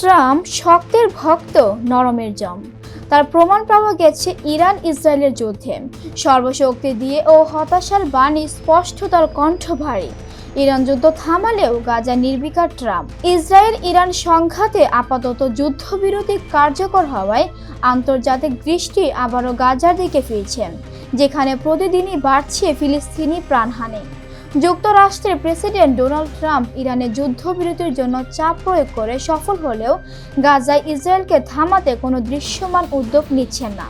Trump শক্তের ভক্ত, নরমের জম। তার প্রমাণ পাওয়া গেছে ইরান ইসরায়েলের যুদ্ধে। সর্বশক্তি দিয়ে ও হতাশার বাণী স্পষ্ট তার কণ্ঠ ভারী। ইরান যুদ্ধ থামালেও গাজা নির্বিকার ট্রাম্প। ইসরায়েল ইরান সংঘাতে আপাতত যুদ্ধবিরতি কার্যকর হওয়ায় আন্তর্জাতিক দৃষ্টি আবারও গাজার দিকে ফিরছে, যেখানে প্রতিদিনই বাড়ছে ফিলিস্তিনি প্রাণহানি। যুক্তরাষ্ট্রের প্রেসিডেন্ট ডোনাল্ড ট্রাম্প ইরানের যুদ্ধবিরতির জন্য চাপ প্রয়োগ করে সফল হলেও গাজায় ইসরায়েলকে থামাতে কোনো দৃশ্যমান উদ্যোগ নিচ্ছেন না।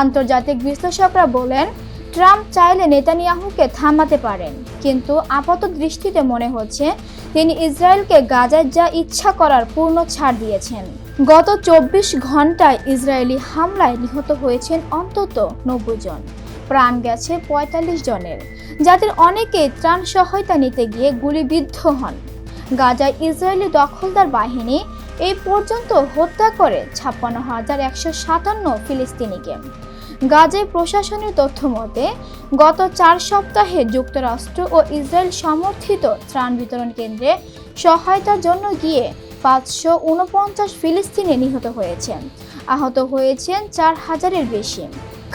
আন্তর্জাতিক বিশ্লেষকরা বলেন, ট্রাম্প চাইলে নেতানিয়াহুকে থামাতে পারেন, কিন্তু আপাত দৃষ্টিতে মনে হচ্ছে তিনি ইসরায়েলকে গাজায় যা ইচ্ছা করার পূর্ণ ছাড় দিয়েছেন। গত চব্বিশ ঘন্টায় ইসরায়েলি হামলায় নিহত হয়েছেন অন্তত নব্বই জন। প্রাণ গেছে পঁয়তাল্লিশ জনের, যাদের অনেকে ত্রাণ সহায়তা নিতে গিয়ে গুলিবিদ্ধ হন। গাজায় ইসরায়েলি দখলদার বাহিনী এই পর্যন্ত হত্যা করে ছাপ্পান্ন হাজার একশো সাতান্ন ফিলিস্তিনিকে। গাজায় প্রশাসনের তথ্য মতে, গত চার সপ্তাহে যুক্তরাষ্ট্র ও ইসরায়েল সমর্থিত ত্রাণ বিতরণ কেন্দ্রে সহায়তার জন্য গিয়ে পাঁচশো উনপঞ্চাশ ফিলিস্তিনি নিহত হয়েছেন। আহত হয়েছেন চার হাজারের বেশি।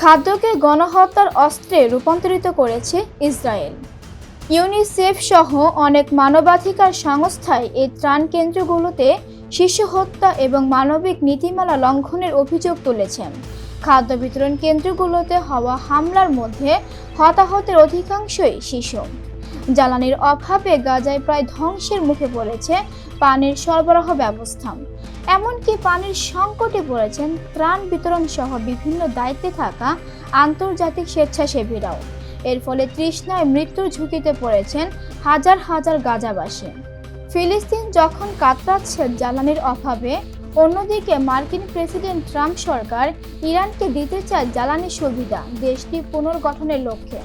খাদ্যকে গণহত্যার অস্ত্রে রূপান্তরিত করেছে ইসরায়েল। ইউনিসেফ সহ অনেক মানবাধিকার সংস্থায় এই ত্রাণ কেন্দ্রগুলোতে শিশু হত্যা এবং মানবিক নীতিমালা লঙ্ঘনের অভিযোগ তুলেছেন। খাদ্য বিতরণ কেন্দ্রগুলোতে হওয়া হামলার মধ্যে হতাহতের অধিকাংশই শিশু। জ্বালানির অভাবে গাজায় প্রায় ধ্বংসের মুখে পড়েছে পানির সরবরাহ ব্যবস্থা। এমনকি পানির সংকটে পড়েছেন ত্রাণ বিতরণ সহ বিভিন্ন দায়িত্বে থাকা আন্তর্জাতিক স্বেচ্ছাসেবীরাও। এর ফলে তৃষ্ণায় মৃত্যুর ঝুঁকিতে পড়েছেন হাজার হাজার গাজাবাসী। ফিলিস্তিন যখন কাতরাচ্ছে জ্বালানির অভাবে, অন্যদিকে মার্কিন প্রেসিডেন্ট ট্রাম্প সরকার ইরানকে দিতে চায় জ্বালানি সুবিধা দেশটি পুনর্গঠনের লক্ষ্যে।